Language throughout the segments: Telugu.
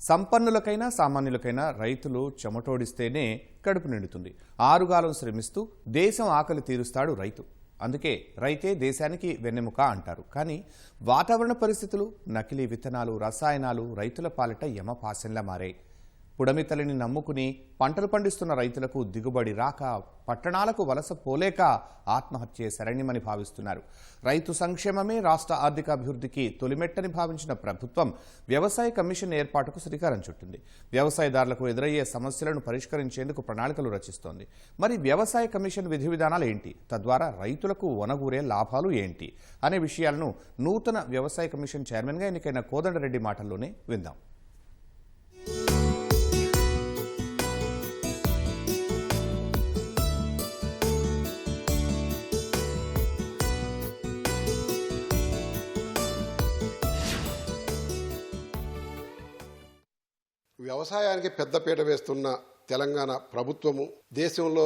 సంపన్నులకైనా సామాన్యులకైనా రైతులు చెమటోడిస్తేనే కడుపు నిండుతుంది. ఆరుగాలం శ్రమిస్తూ దేశం ఆకలి తీరుస్తాడు రైతు. అందుకే రైతే దేశానికి వెన్నెముక అంటారు. కానీ వాతావరణ పరిస్థితులు నకిలీ విత్తనాలు రసాయనాలు రైతుల పాలిట యమపాశంలా మారాయి. పుడమితలిని నమ్ముకుని పంటలు పండిస్తున్న రైతులకు దిగుబడి రాక పట్టణాలకు వలస పోలేక ఆత్మహత్యే శరణ్యమని భావిస్తున్నారు. రైతు సంక్షేమమే రాష్ట్ర ఆర్థికాభివృద్ధికి తొలిమెట్టని భావించిన ప్రభుత్వం వ్యవసాయ కమిషన్ ఏర్పాటుకు శ్రీకారం చుట్టింది. వ్యవసాయదారులకు ఎదురయ్యే సమస్యలను పరిష్కరించేందుకు ప్రణాళికలు రచిస్తోంది. మరి వ్యవసాయ కమిషన్ విధి విధానాలు ఏంటి? తద్వారా రైతులకు వనగూరే లాభాలు ఏంటి? అనే విషయాలను నూతన వ్యవసాయ కమిషన్ చైర్మన్గా ఎన్నికైన కోదండరెడ్డి మాటల్లోనే విందాం. వ్యవసాయానికి పెద్దపీట వేస్తున్న తెలంగాణ ప్రభుత్వము దేశంలో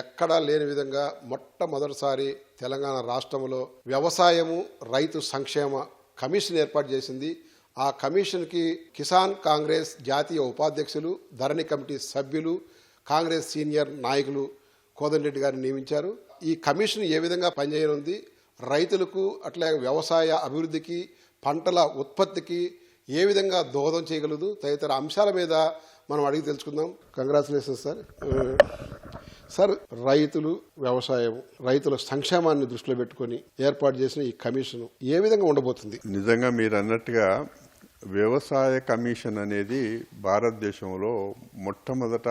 ఎక్కడా లేని విధంగా మొట్టమొదటిసారి తెలంగాణ రాష్ట్రంలో వ్యవసాయము రైతు సంక్షేమ కమిషన్ ఏర్పాటు చేసింది. ఆ కమిషన్కి కిసాన్ కాంగ్రెస్ జాతీయ ఉపాధ్యక్షులు ధరణి కమిటీ సభ్యులు కాంగ్రెస్ సీనియర్ నాయకులు కోదండరెడ్డి గారిని నియమించారు. ఈ కమిషన్ ఏ విధంగా పనిచేయనుంది? రైతులకు అట్లాగే వ్యవసాయ అభివృద్ధికి పంటల ఉత్పత్తికి ఏ విధంగా దోహదం చేయగలదు? తదితర అంశాల మీద మనం అడిగి తెలుసుకుందాం. Congratulations sir. సార్ రైతులు వ్యవసాయం రైతుల సంక్షేమాన్ని దృష్టిలో పెట్టుకొని ఏర్పాటు చేసిన ఈ కమిషన్ ఏ విధంగా ఉండబోతుంది? నిజంగా మీరు అన్నట్టుగా వ్యవసాయ కమిషన్ అనేది భారతదేశంలో మొట్టమొదట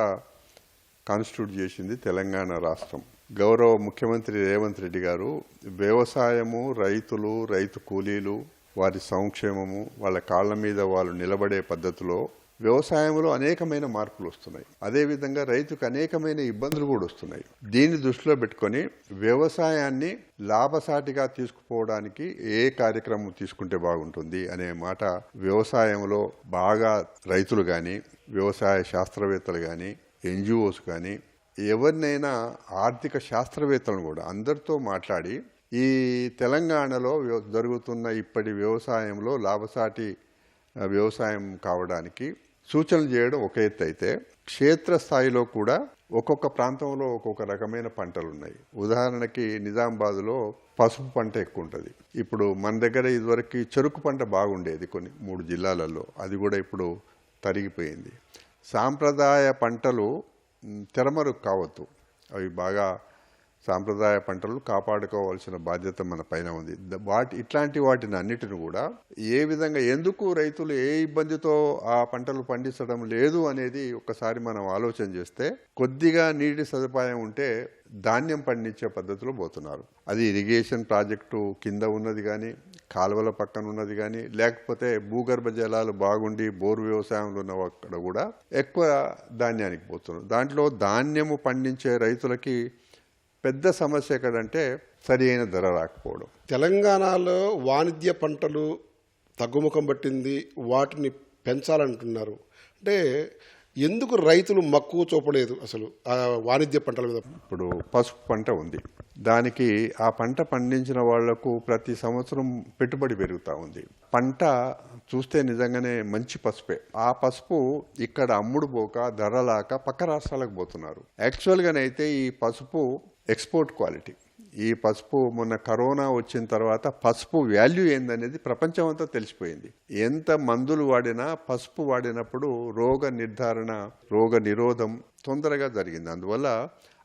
కాన్స్టిట్యూట్ చేసింది తెలంగాణ రాష్ట్రం. గౌరవ ముఖ్యమంత్రి రేవంత్ రెడ్డి గారు వ్యవసాయము రైతులు రైతు కూలీలు వారి సంక్షేమము వాళ్ళ కాళ్ళ మీద వాళ్ళు నిలబడే పద్ధతిలో వ్యవసాయంలో అనేకమైన మార్పులు వస్తున్నాయి. అదేవిధంగా రైతుకు అనేకమైన ఇబ్బందులు కూడా వస్తున్నాయి. దీన్ని దృష్టిలో పెట్టుకొని వ్యవసాయాన్ని లాభసాటిగా తీసుకుపోవడానికి ఏ కార్యక్రమం తీసుకుంటే బాగుంటుంది అనే మాట వ్యవసాయంలో బాగా రైతులు కానీ వ్యవసాయ శాస్త్రవేత్తలు కానీ ఎన్జిఓస్ కానీ ఎవరినైనా ఆర్థిక శాస్త్రవేత్తలను కూడా అందరితో మాట్లాడి ఈ తెలంగాణలో జరుగుతున్న ఇప్పటి వ్యవసాయంలో లాభసాటి వ్యవసాయం కావడానికి సూచనలు చేయడం ఒక ఎత్తు అయితే క్షేత్రస్థాయిలో కూడా ఒక్కొక్క ప్రాంతంలో ఒక్కొక్క రకమైన పంటలు ఉన్నాయి ఉదాహరణకి నిజామాబాద్లో పసుపు పంట ఎక్కువ ఉంటుంది ఇప్పుడు మన దగ్గర ఇదివరకు చెరుకు పంట బాగుండేది కొన్ని మూడు జిల్లాలలో. అది కూడా ఇప్పుడు తరిగిపోయింది. సాంప్రదాయ పంటలు తెరమరు తెరమరుగు కావద్దు. అవి బాగా సాంప్రదాయ పంటలు కాపాడుకోవాల్సిన బాధ్యత మన పైన ఉంది. వాటి ఇట్లాంటి వాటిని అన్నిటిని కూడా ఏ విధంగా ఎందుకు రైతులు ఏ ఇబ్బందితో ఆ పంటలు పండించడం లేదు అనేది ఒకసారి మనం ఆలోచన చేస్తే కొద్దిగా నీటి సదుపాయం ఉంటే ధాన్యం పండించే పద్ధతిలో పోతున్నారు. అది ఇరిగేషన్ ప్రాజెక్టు కింద ఉన్నది కానీ కాలువల పక్కన ఉన్నది కానీ లేకపోతే భూగర్భ జలాలు బాగుండి బోరు వ్యవసాయంలో ఉన్న అక్కడ కూడా ఎక్కువ ధాన్యానికి పోతున్నారు. దాంట్లో ధాన్యము పండించే రైతులకి పెద్ద సమస్య ఎక్కడంటే సరి అయిన ధర రాకపోవడం. తెలంగాణలో వాణిజ్య పంటలు తగ్గుముఖం పట్టింది వాటిని పెంచాలంటున్నారు. అంటే ఎందుకు రైతులు మక్కువ చూపలేదు అసలు ఆ వాణిజ్య పంటల మీద? ఇప్పుడు పసుపు పంట ఉంది. దానికి ఆ పంట పండించిన వాళ్ళకు ప్రతి సంవత్సరం పెట్టుబడి పెరుగుతూ ఉంది. పంట చూస్తే నిజంగానే మంచి పసుపే. ఆ పసుపు ఇక్కడ అమ్ముడు పోక ధరలాక పక్క రాష్ట్రాలకు పోతున్నారు. యాక్చువల్గానైతే ఈ పసుపు ఎక్స్పోర్ట్ క్వాలిటీ. ఈ పసుపు మొన్న కరోనా వచ్చిన తర్వాత పసుపు వాల్యూ ఏందనేది ప్రపంచం అంతా తెలిసిపోయింది. ఎంత మందులు వాడినా పసుపు వాడినప్పుడు రోగ నిర్ధారణ రోగ నిరోధం తొందరగా జరిగింది. అందువల్ల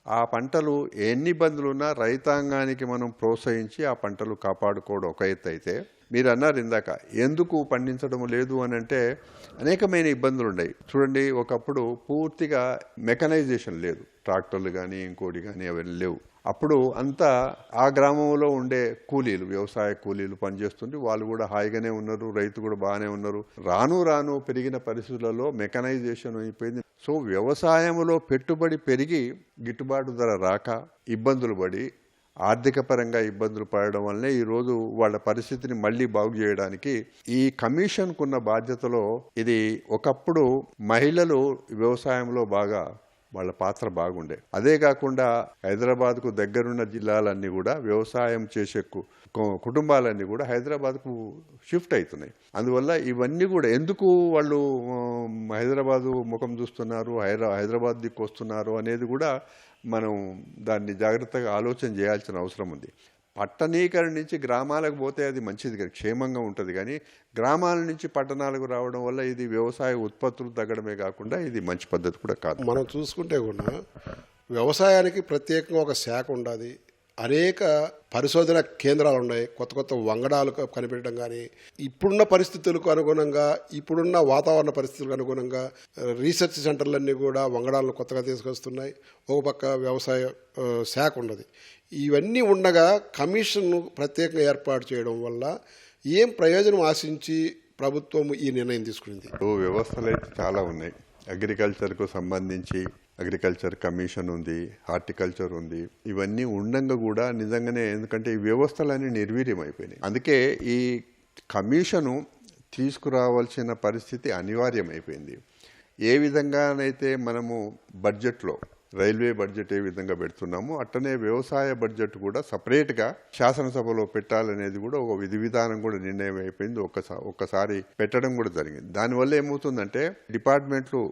ఆ పంటలు ఎన్ని ఇబ్బందులు ఉన్నా రైతాంగానికి మనం ప్రోత్సహించి ఆ పంటలు కాపాడుకోవడం ఒక ఎత్తు అయితే మీరు అన్నారు ఇందాక ఎందుకు పండించడం లేదు అని అంటే అనేకమైన ఇబ్బందులు ఉన్నాయి చూడండి ఒకప్పుడు పూర్తిగా మెకనైజేషన్ లేదు. ట్రాక్టర్లు కానీ ఇంకోటి కానీ అవన్నీ లేవు. అప్పుడు అంతా ఆ గ్రామంలో ఉండే కూలీలు వ్యవసాయ కూలీలు పనిచేస్తుంటే వాళ్ళు కూడా హాయిగానే ఉన్నారు రైతు కూడా బాగానే ఉన్నారు. రాను రాను పెరిగిన పరిస్థితులలో మెకనైజేషన్ అయిపోయింది. సో వ్యవసాయంలో పెట్టుబడి పెరిగి గిట్టుబాటు ధర రాక ఇబ్బందులు పడి ఆర్థిక పరంగా ఇబ్బందులు పడడం వల్లే ఈరోజు వాళ్ళ పరిస్థితిని మళ్ళీ బాగు చేయడానికి ఈ కమిషన్కున్న బాధ్యతలో ఇది ఒకప్పుడు మహిళలు వ్యవసాయంలో బాగా వాళ్ళ పాత్ర బాగుండే. అదే కాకుండా హైదరాబాద్కు దగ్గరున్న జిల్లాలన్నీ కూడా వ్యవసాయం చేసే కు- కుటుంబాలన్నీ కూడా హైదరాబాద్కు షిఫ్ట్ అవుతున్నాయి అందువల్ల ఇవన్నీ కూడా ఎందుకు వాళ్ళు హైదరాబాద్ హైదరాబాదు ముఖం చూస్తున్నారు హైదరా హైదరాబాద్ దిక్కు వస్తున్నారు అనేది కూడా మనం దాన్ని జాగ్రత్తగా ఆలోచన చేయాల్సిన అవసరం ఉంది. పట్టణీకరణ నుంచి గ్రామాలకు పోతే అది మంచిది కానీ క్షేమంగా ఉంటుంది. కానీ గ్రామాల నుంచి పట్టణాలకు రావడం వల్ల ఇది వ్యవసాయ ఉత్పత్తులు తగ్గడమే కాకుండా ఇది మంచి పద్ధతి కూడా కాదు. మనం చూసుకుంటే కూడా వ్యవసాయానికి ప్రత్యేకంగా ఒక శాఖ ఉండాలి. అనేక పరిశోధన కేంద్రాలు ఉన్నాయి. కొత్త కొత్త వంగడాలు కనిపెట్టడం కానీ ఇప్పుడున్న పరిస్థితులకు అనుగుణంగా ఇప్పుడున్న వాతావరణ పరిస్థితులకు అనుగుణంగా రీసెర్చ్ సెంటర్లన్నీ కూడా వంగడాలను కొత్తగా తీసుకొస్తున్నాయి. ఒక పక్క వ్యవసాయ శాఖ ఉన్నది. ఇవన్నీ ఉండగా కమిషన్ను ప్రత్యేకంగా ఏర్పాటు చేయడం వల్ల ఏం ప్రయోజనం ఆశించి ప్రభుత్వం ఈ నిర్ణయం తీసుకుంది వ్యవస్థలు అయితే చాలా ఉన్నాయి. అగ్రికల్చర్కు సంబంధించి అగ్రికల్చర్ కమిషన్ ఉంది హార్టికల్చర్ ఉంది ఇవన్నీ ఉండంగా కూడా నిజంగానే ఎందుకంటే ఈ వ్యవస్థలన్నీ నిర్వీర్యం అయిపోయినాయి అందుకే ఈ కమిషను తీసుకురావాల్సిన పరిస్థితి అనివార్యమైపోయింది. ఏ విధంగానైతే మనము బడ్జెట్లో రైల్వే బడ్జెట్ ఏ విధంగా పెడుతున్నామో అట్టనే వ్యవసాయ బడ్జెట్ కూడా సపరేట్గా శాసనసభలో పెట్టాలనేది కూడా ఒక విధి విధానం కూడా నిర్ణయం అయిపోయింది ఒక్కసారి ఒక్కసారి పెట్టడం కూడా జరిగింది. దానివల్ల ఏమవుతుందంటే డిపార్ట్మెంట్లు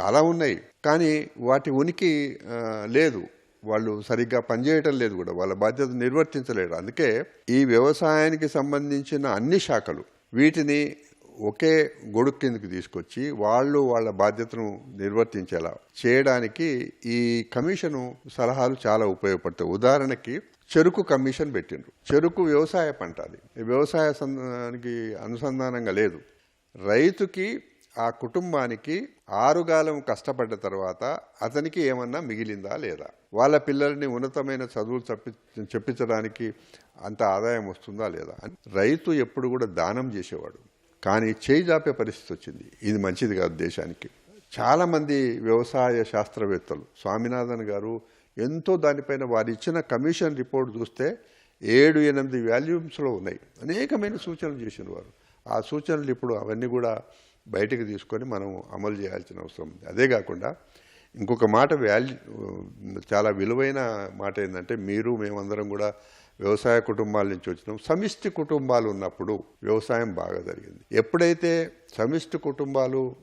చాలా ఉన్నాయి. కానీ వాటి ఉనికి లేదు. వాళ్ళు సరిగ్గా పనిచేయటం లేదు కూడా. వాళ్ళ బాధ్యత నిర్వర్తించలేరు. అందుకే ఈ వ్యవసాయానికి సంబంధించిన అన్ని శాఖలు వీటిని ఒకే గొడుగు కిందకి తీసుకొచ్చి వాళ్ళు వాళ్ళ బాధ్యతను నిర్వర్తించేలా చేయడానికి ఈ కమిషను సలహాలు చాలా ఉపయోగపడతాయి. ఉదాహరణకి చెరుకు కమిషన్ పెట్టిండ్రు. చెరుకు వ్యవసాయ పంట అది. వ్యవసాయ సంధానానికి అనుసంధానంగా లేదు. రైతుకి ఆ కుటుంబానికి ఆరుగాలం కష్టపడ్డ తర్వాత అతనికి ఏమన్నా మిగిలిందా లేదా? వాళ్ళ పిల్లల్ని ఉన్నతమైన చదువులు చెప్పి చెప్పించడానికి అంత ఆదాయం వస్తుందా లేదా? అని రైతు ఎప్పుడు కూడా దానం చేసేవాడు. కానీ చేయి జాపే పరిస్థితి వచ్చింది. ఇది మంచిది కాదు దేశానికి. చాలామంది వ్యవసాయ శాస్త్రవేత్తలు స్వామినాథన్ గారు ఎంతో దానిపైన వారు ఇచ్చిన కమిషన్ రిపోర్ట్ చూస్తే ఏడు ఎనిమిది వాల్యూమ్స్లో ఉన్నాయి. అనేకమైన సూచనలు చేసిన వారు ఆ సూచనలు ఇప్పుడు అవన్నీ కూడా బయటకు తీసుకొని మనం అమలు చేయాల్సిన అవసరం ఉంది. అదే కాకుండా ఇంకొక మాట వాల్యూ చాలా విలువైన మాట ఏంటంటే మీరు మేమందరం కూడా వ్యవసాయ కుటుంబాల నుంచి వచ్చినాం. సమిష్టి కుటుంబాలు ఉన్నప్పుడు వ్యవసాయం బాగా జరిగింది. ఎప్పుడైతే సమిష్టి కుటుంబాలు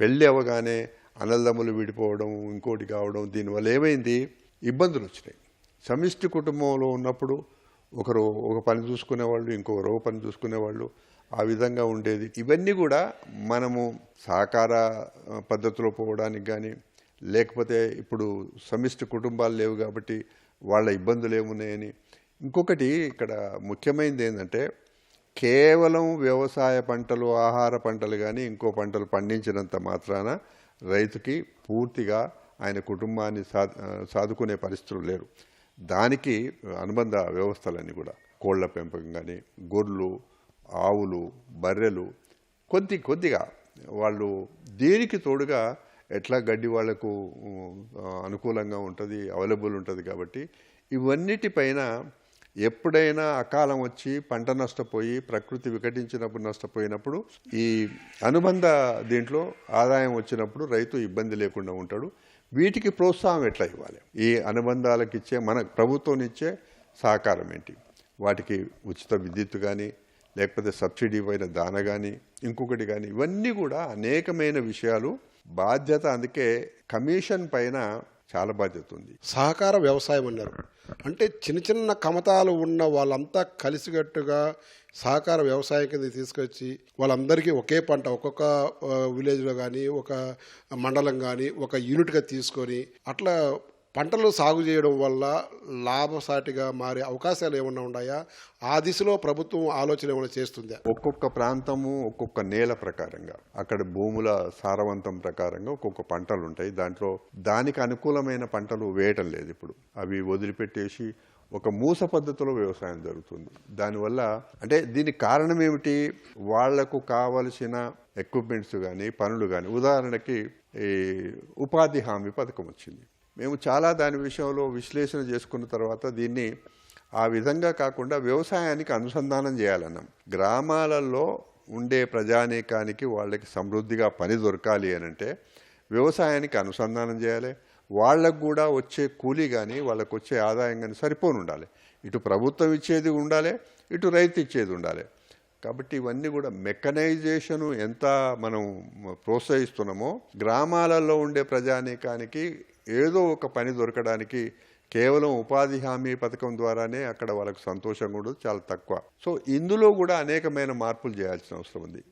పెళ్ళి అవ్వగానే అన్నదమ్ములు విడిపోవడం ఇంకోటి కావడం దీనివల్ల ఏమైంది? ఇబ్బందులు వచ్చినాయి. సమిష్టి కుటుంబంలో ఉన్నప్పుడు ఒకరు ఒక పని చూసుకునేవాళ్ళు ఇంకొకరు పని చూసుకునేవాళ్ళు. ఆ విధంగా ఉండేది. ఇవన్నీ కూడా మనము సహకార పద్ధతిలో పోవడానికి కానీ లేకపోతే ఇప్పుడు సమిష్టి కుటుంబాలు లేవు కాబట్టి వాళ్ళ ఇబ్బందులు ఏమున్నాయని. ఇంకొకటి ఇక్కడ ముఖ్యమైనది ఏంటంటే కేవలం వ్యవసాయ పంటలు ఆహార పంటలు కానీ ఇంకో పంటలు పండించినంత మాత్రాన రైతుకి పూర్తిగా ఆయన కుటుంబాన్ని సా సాదుకునే పరిస్థితులు లేరు. దానికి అనుబంధ వ్యవస్థలన్నీ కూడా కోళ్ళ పెంపకం కానీ గొర్రెలు ఆవులు బర్రెలు కొద్ది కొద్దిగా వాళ్ళు దేనికి తోడుగా ఎట్లా గడ్డి వాళ్ళకు అనుకూలంగా ఉంటుంది అవైలబుల్ ఉంటుంది కాబట్టి ఇవన్నిటిపైన ఎప్పుడైనా అకాలం వచ్చి పంట నష్టపోయి ప్రకృతి వికటించినప్పుడు నష్టపోయినప్పుడు ఈ అనుబంధ దీంట్లో ఆదాయం వచ్చినప్పుడు రైతు ఇబ్బంది లేకుండా ఉంటాడు. వీటికి ప్రోత్సాహం ఎట్లా ఇవ్వాలి? ఈ అనుబంధాలకు ఇచ్చే మన ప్రభుత్వం ఇచ్చే సహకారం ఏంటి? వాటికి ఉచిత విద్యుత్ కానీ లేకపోతే సబ్సిడీ పైన దాన కానీ ఇంకొకటి కానీ ఇవన్నీ కూడా అనేకమైన విషయాలు బాధ్యత అందుకే కమిషన్ పైన చాలా బాధ్యత ఉంది. సహకార వ్యవసాయం అన్నారు. అంటే చిన్న చిన్న కమతాలు ఉన్న వాళ్ళంతా కలిసికట్టుగా సహకార వ్యవసాయం కింద తీసుకొచ్చి వాళ్ళందరికీ ఒకే పంట ఒక్కొక్క విలేజ్లో కానీ ఒక మండలం కానీ ఒక యూనిట్గా తీసుకొని అట్లా పంటలు సాగు చేయడం వల్ల లాభసాటిగా మారే అవకాశాలు ఏమైనా ఉన్నాయా? ఆ దిశలో ప్రభుత్వం ఆలోచన ఏమైనా చేస్తుందా? ఒక్కొక్క ప్రాంతము ఒక్కొక్క నేల ప్రకారంగా అక్కడ భూముల సారవంతం ప్రకారంగా ఒక్కొక్క పంటలు ఉంటాయి. దాంట్లో దానికి అనుకూలమైన పంటలు వేయటం లేదు ఇప్పుడు. అవి వదిలిపెట్టేసి ఒక మూస పద్ధతిలో వ్యవసాయం జరుగుతుంది. దానివల్ల అంటే దీనికి కారణం ఏమిటి? వాళ్ళకు కావలసిన ఎక్విప్మెంట్స్ కానీ పనులు కానీ ఉదాహరణకి ఈ ఉపాధి హామీ పథకం వచ్చింది. మేము చాలా దాని విషయంలో విశ్లేషణ చేసుకున్న తర్వాత దీన్ని ఆ విధంగా కాకుండా వ్యవసాయానికి అనుసంధానం చేయాలన్నాం. గ్రామాలలో ఉండే ప్రజానీకానికి వాళ్ళకి సమృద్ధిగా పని దొరకాలి అని అంటే వ్యవసాయానికి అనుసంధానం చేయాలి. వాళ్ళకు కూడా వచ్చే కూలీ కానీ వాళ్ళకు వచ్చే ఆదాయం కానీ సరిపోని ఉండాలి. ఇటు ప్రభుత్వం ఇచ్చేది ఉండాలి ఇటు రైతు ఇచ్చేది ఉండాలి. కాబట్టి ఇవన్నీ కూడా మెకనైజేషను ఎంత మనం ప్రోత్సహిస్తున్నామో గ్రామాలలో ఉండే ప్రజానీకానికి ఏదో ఒక పని దొరకడానికి కేవలం ఉపాధి హామీ పథకం ద్వారానే అక్కడ వాళ్ళకు సంతోషంగా ఉండదు చాలా తక్కువ. సో ఇందులో కూడా అనేకమైన మార్పులు చేయాల్సిన అవసరం ఉంది.